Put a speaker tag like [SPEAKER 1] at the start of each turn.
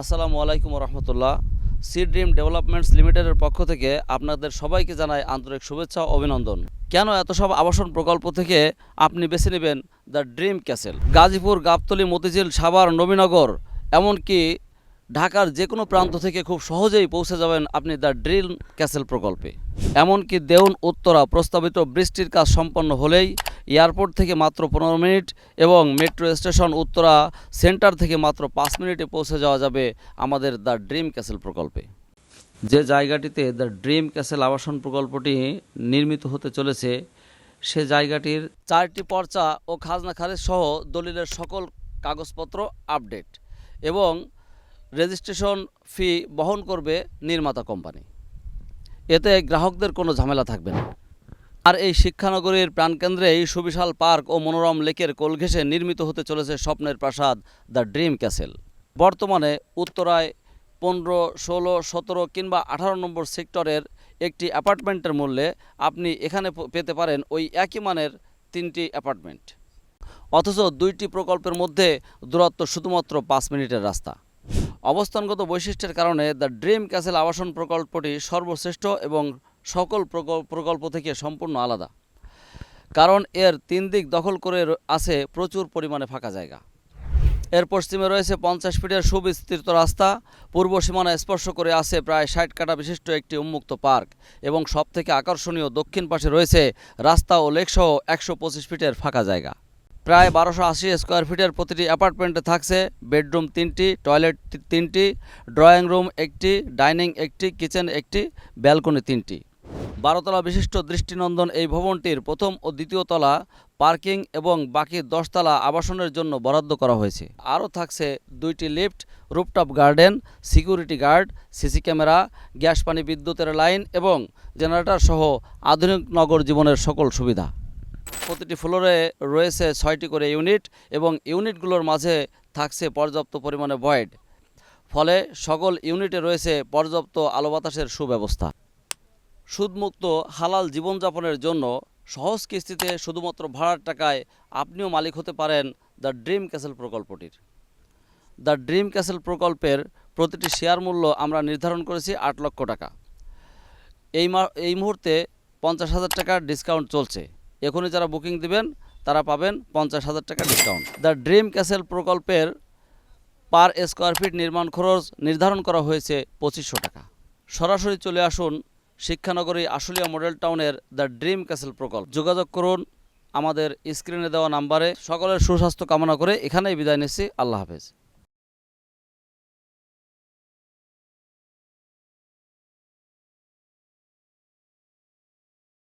[SPEAKER 1] আসসালামু আলাইকুম রহমতুল্লাহ C dream developments লিমিটেডের পক্ষ থেকে আপনাদের সবাইকে জানাই আন্তরিক শুভেচ্ছা ও অভিনন্দন। কেন এত সব আবাসন প্রকল্প থেকে আপনি বেছে নেবেন the dream castle? Gazipur, Gabtali, Motijheel, Savar, Nabinagar, এমনকি ঢাকার যে কোনো প্রান্ত থেকে খুব সহজেই পৌঁছে যাবেন আপনি দ্য ড্রিম ক্যাসেল প্রকল্পে। এমনকি দেউন, উত্তরা প্রস্তাবিত বৃষ্টির কাজ সম্পন্ন হলেই এয়ারপোর্ট থেকে মাত্র পনেরো মিনিট এবং মেট্রো স্টেশন উত্তরা সেন্টার থেকে মাত্র পাঁচ মিনিটে পৌঁছে যাওয়া যাবে আমাদের দ্য ড্রিম ক্যাসেল প্রকল্পে। যে জায়গাটিতে দ্য ড্রিম ক্যাসেল আবাসন প্রকল্পটি নির্মিত হতে চলেছে, সে জায়গাটির চারটি পর্চা ও খাজনা খারিজ সহ দলিলের সকল কাগজপত্র আপডেট এবং রেজিস্ট্রেশন ফি বহন করবে নির্মাতা কোম্পানি। এতে গ্রাহকদের কোনো ঝামেলা থাকবে না। আর এই শিক্ষানগরীর প্রাণকেন্দ্রে এই সুবিশাল পার্ক ও মনোরম লেকের কোল নির্মিত হতে চলেছে স্বপ্নের প্রাসাদ, দ্য ড্রিম ক্যাসেল। বর্তমানে উত্তরায় পনেরো, ষোলো, সতেরো কিংবা আঠারো নম্বর সেক্টরের একটি অ্যাপার্টমেন্টের মূল্যে আপনি এখানে পেতে পারেন ওই একই মানের তিনটি অ্যাপার্টমেন্ট। অথচ দুইটি প্রকল্পের মধ্যে দূরত্ব শুধুমাত্র পাঁচ মিনিটের রাস্তা। অবস্থানগত বৈশিষ্ট্যের কারণে দ্য ড্রিম ক্যাসেল আবাসন প্রকল্পটি সর্বশ্রেষ্ঠ এবং সকল প্রকল- প্রকল্প থেকে সম্পূর্ণ আলাদা। কারণ এর তিন দিক দখল করে আছে প্রচুর পরিমাণে ফাঁকা জায়গা। এর পশ্চিমে রয়েছে পঞ্চাশ ফিটের সুবিস্তৃত রাস্তা, পূর্ব সীমানা স্পর্শ করে আছে প্রায় ষাট কাটা বিশিষ্ট একটি উন্মুক্ত পার্ক এবং সবথেকে আকর্ষণীয় দক্ষিণ পাশে রয়েছে রাস্তা ও লেকসহ একশো পঁচিশ ফিটের ফাঁকা জায়গা। প্রায় বারোশো আশি স্কোয়ার ফিটের প্রতিটি অ্যাপার্টমেন্টে থাকছে বেডরুম তিনটি, টয়লেট তিনটি, ড্রয়িং রুম একটি, ডাইনিং একটি, কিচেন একটি, ব্যালকনি তিনটি। বারোতলা বিশিষ্ট দৃষ্টিনন্দন এই ভবনটির প্রথম ও দ্বিতীয় তলা পার্কিং এবং বাকি দশতলা আবাসনের জন্য বরাদ্দ করা হয়েছে। আরও থাকছে দুইটি lift rooftop garden, security guard, CC camera, gas, পানি, বিদ্যুতের লাইন এবং জেনারেটর সহ আধুনিক নগর জীবনের সকল সুবিধা। প্রতিটি ফ্লোরে রয়েছে ছয়টি করে ইউনিট এবং ইউনিটগুলোর মাঝে থাকছে পর্যাপ্ত পরিমাণে ভয়েড ফলে সকল ইউনিটে রয়েছে পর্যাপ্ত আলো বাতাসের সুব্যবস্থা। সুদমুক্ত হালাল জীবনযাপনের জন্য সহজ কিস্তিতে শুধুমাত্র ভাড়ার টাকায় আপনিও মালিক হতে পারেন দ্য ড্রিম ক্যাসেল প্রকল্পটির। দ্য ড্রিম ক্যাসেল প্রকল্পের প্রতিটি শেয়ার মূল্য আমরা নির্ধারণ করেছি আট লক্ষ টাকা। এই এই মুহূর্তে পঞ্চাশ হাজার টাকার ডিসকাউন্ট চলছে। এখনই যারা বুকিং দিবেন, তারা পাবেন পঞ্চাশ হাজার টাকা ডিসকাউন্ট দ্য ড্রিম ক্যাসেল প্রকল্পের পার স্কোয়ার ফিট নির্মাণ খরচ নির্ধারণ করা হয়েছে পঁচিশশো টাকা। সরাসরি চলে আসুন শিক্ষানগরী আশুলিয়া মডেল টাউনের দ্য ড্রিম ক্যাসেল প্রকল্প। যোগাযোগ করুন আমাদের স্ক্রিনে দেওয়া নাম্বারে। সকলের সুস্বাস্থ্য কামনা করে এখানেই বিদায় নিচ্ছি। আল্লাহ হাফেজ।